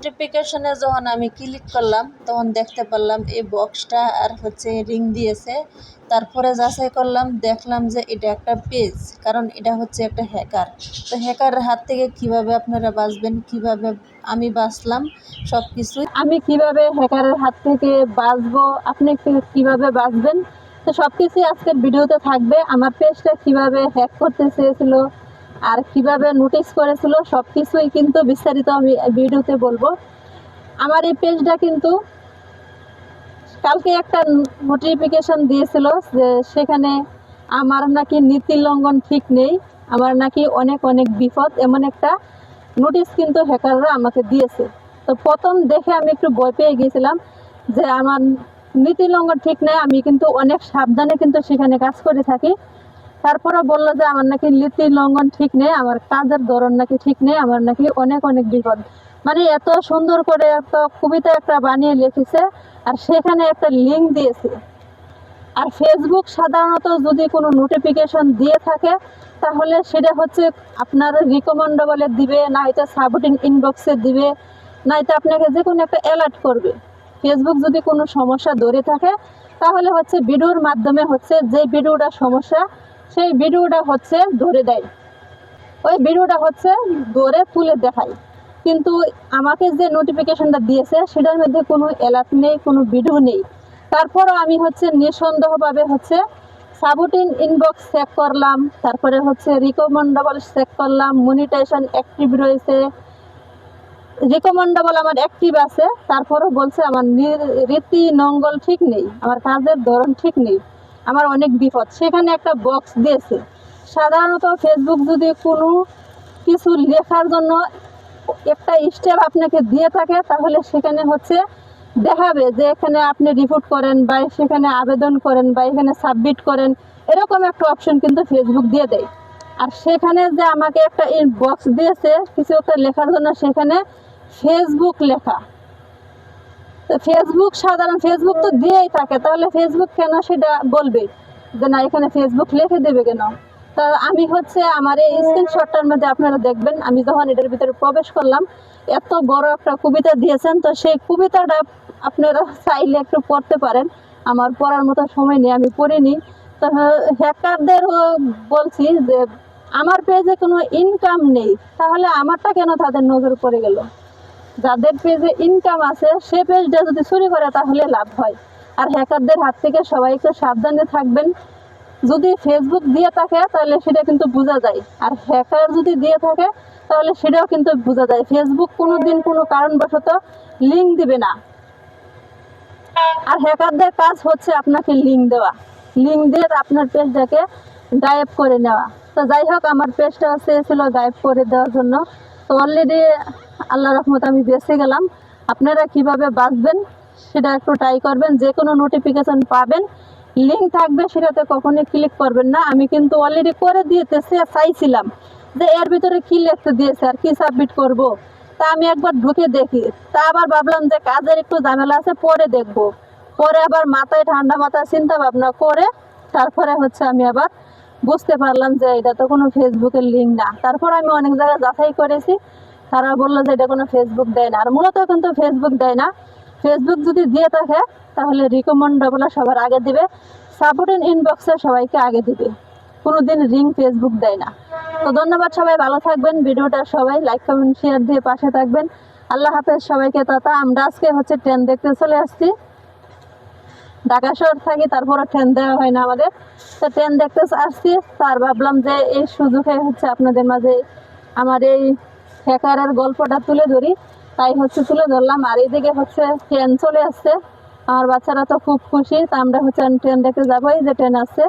নোটিফিকেশনে যখন আমি ক্লিক করলাম, তখন দেখতে পারলাম এই বক্সটা আর হচ্ছে রিং দিয়েছে। তারপরে যাচাই করলাম, দেখলাম যে এটা একটা পেজ কারণ এটা হচ্ছে একটা হ্যাকার তো হ্যাকারের হাত থেকে কীভাবে আপনারা বাঁচবেন, কীভাবে আমি বাঁচলাম সব কিছুই আমি কীভাবে হ্যাকারের হাত থেকে বাঁচবো, আপনি কীভাবে বাঁচবেন? তো সব কিছুই আজকের ভিডিওতে থাকবে। আমার পেজটা কীভাবে হ্যাক করতে চেয়েছিল আর কীভাবে নোটিস করেছিল সব কিছুই কিন্তু বিস্তারিত আমি ভিডিওতে বলব। আমার এই পেজটা কিন্তু কালকে একটা নোটিফিকেশন দিয়েছিল যে সেখানে আমার নাকি নীতি লঙ্ঘন ঠিক নেই, আমার নাকি অনেক অনেক বিপদ, এমন একটা নোটিশ কিন্তু হ্যাকাররা আমাকে দিয়েছে। তো প্রথম দেখে আমি একটু ভয় পেয়ে গিয়েছিলাম যে আমার নীতি লঙ্ঘন ঠিক নেই, আমি কিন্তু অনেক সাবধানে কিন্তু সেখানে কাজ করে থাকি। তারপরে বলল যে আমার নাকি নীতি লঙ্ঘন ঠিক নেই, আমার কাজের ধরন নাকি ঠিক নেই, আমার নাকি অনেক অনেক বিপদ। মানে এত সুন্দর করে এত কবিতা একটা বানিয়ে লিখেছে, আর সেখানে একটা লিঙ্ক দিয়েছে। আর ফেসবুক সাধারণত যদি কোনো নোটিফিকেশন দিয়ে থাকে, তাহলে সেটা হচ্ছে আপনার রিকমেন্ডেবলে দিবে, না এটা সাবটিং ইনবক্সে দিবে, না এটা আপনাকে যে কোনো একটা অ্যালার্ট করবে। ফেসবুক যদি কোনো সমস্যা ধরে থাকে, তাহলে হচ্ছে ভিডিওর মাধ্যমে হচ্ছে যে ভিডিওটা সমস্যা সেই ভিডিওটা হচ্ছে ধরে দেয়। ওই ভিডিওটা হচ্ছে ধরে তুলে দেখায়। কিন্তু আমাকে যে নোটিফিকেশনটা দিয়েছে, সেটার মধ্যে কোনো অ্যালার্ট নেই, কোনো ভিডিও নেই। তারপরও আমি হচ্ছে নিঃসন্দেহভাবে হচ্ছে সাবুটিন ইনবক্স চেক করলাম, তারপরে হচ্ছে রিকমেন্ডেবল চেক করলাম মনিটাইজেশন অ্যাক্টিভ রয়েছে। রিকমেন্ডেবল আমার অ্যাক্টিভ আছে, তারপরও বলছে আমার রীতি নঙ্গল ঠিক নেই, আমার কাজের ধরন ঠিক নেই। আমার অনেক বিপদ। সেখানে একটা বক্স দিয়েছে। সাধারণত ফেসবুক যদি কোনো কিছু লেখার জন্য একটা স্টেপ আপনাকে দিয়ে থাকে, তাহলে সেখানে হচ্ছে দেখাবে যে এখানে আপনি রিপোর্ট করেন বা সেখানে আবেদন করেন বা এখানে সাবমিট করেন, এরকম একটা অপশন কিন্তু ফেসবুক দিয়ে দেয়। আর সেখানে যে আমাকে একটা বক্স দিয়েছে, কিছু একটা লেখার জন্য সেখানে ফেসবুক লেখা। ফেসবুক সাধারণ ফেসবুক তো দিয়েই থাকে। তাহলে ফেসবুক কেন সেটা বলবে? যে না, এখানে ফেসবুক লিখে দেবে কেন? তা আমি হচ্ছে আমার এই স্ক্রিনশটটার মধ্যে আপনারা দেখবেন, আমি যখন এটার ভিতরে প্রবেশ করলাম, এত বড় একটা কবিতা দিয়েছেন। তো সেই কবিতাটা আপনারা চাইলে একটু পড়তে পারেন। আমার পড়ার মতো সময় নেই, আমি পড়িনি। তো হ্যাকারদের বলছি যে, আমার পেজে কোনো ইনকাম নেই। তাহলে আমারটা কেন তাদের নজর পড়ে গেল? যাদের পেজে ইনকাম আছে, সে পেজটা যদি চুরি করে তাহলে লাভ হয়। আর হ্যাকারদের হাত থেকে সবাইকে সাবধানে থাকবেন। যদি ফেসবুক দিয়ে থাকে, তাহলে সেটা কিন্তু বোঝা যায়। আর হ্যাকার যদি দিয়ে থাকে, তাহলে সেটাও কিন্তু বোঝা যায়। ফেসবুক কোনো দিন কোনো কারণবশত লিঙ্ক দিবে না। আর হ্যাকারদের কাজ হচ্ছে আপনাকে লিঙ্ক দেওয়া। লিঙ্ক দিয়ে আপনার পেজটাকে গায়েব করে নেওয়া। তো যাই হোক, আমার পেজটা চেয়েছিল গায়েব করে দেওয়ার জন্য। তো অলরেডি আল্লাহ রহমত আমি বেঁচে গেলাম। আপনারা কীভাবে বাঁচবেন সেটা একটু ট্রাই করবেন। যে কোনো নোটিফিকেশন পাবেন লিঙ্ক থাকবে সেটাতে কখনোই ক্লিক করবেন না। আমি কিন্তু অলরেডি করে দিতেছি চাইছিলাম যে এর ভিতরে কি লিখতে দিয়েছে আর কি সাবমিট করব। তা আমি একবার ঢুকে দেখি। তা আবার ভাবলাম যে কাজের একটু ঝামেলা আছে, পরে দেখব। পরে আবার মাথায় ঠান্ডা মাথায় চিন্তা ভাবনা করে তারপরে হচ্ছে আমি আবার বুঝতে পারলাম যে এটা তো কোনো ফেসবুকের লিঙ্ক না। তারপর আমি অনেক জায়গায় যাচাই করেছি। তারা বলল যে এটা কোনো ফেসবুক দেয় না। আর মূলত কিন্তু ফেসবুক দেয় না। ফেসবুক যদি দিয়ে থাকে, তাহলে রিকমেন্ডেবল সবার আগে দিবে। সাপোর্ট ইন ইনবক্সে সবাইকে আগে দিবে। কোনো দিন রিং ফেসবুক দেয় না। তো ধন্যবাদ সবাই, ভালো থাকবেন। ভিডিওটা সবাই লাইক কমেন্ট শেয়ার দিয়ে পাশে থাকবেন। আল্লাহ হাফেজ সবাইকে তথা আমরা আজকে হচ্ছে ট্রেন দেখতে চলে আসছি। ঢাকা শহর থাকি তারপরে ট্রেন দেওয়া হয় না আমাদের। তো ট্রেন দেখতে আসছি তার ভাবলাম যে এই সুযোগে হচ্ছে আপনাদের মাঝে আমার এই হ্যাকারের গল্পটা তুলে ধরি। তাই হচ্ছে তুলে ধরলাম, আর এইদিকে হচ্ছে ট্রেন চলে আসছে। আমার বাচ্চারা তো খুব খুশি, তা আমরা হচ্ছে ট্রেন দেখতে যাবোই যে ট্রেন আসছে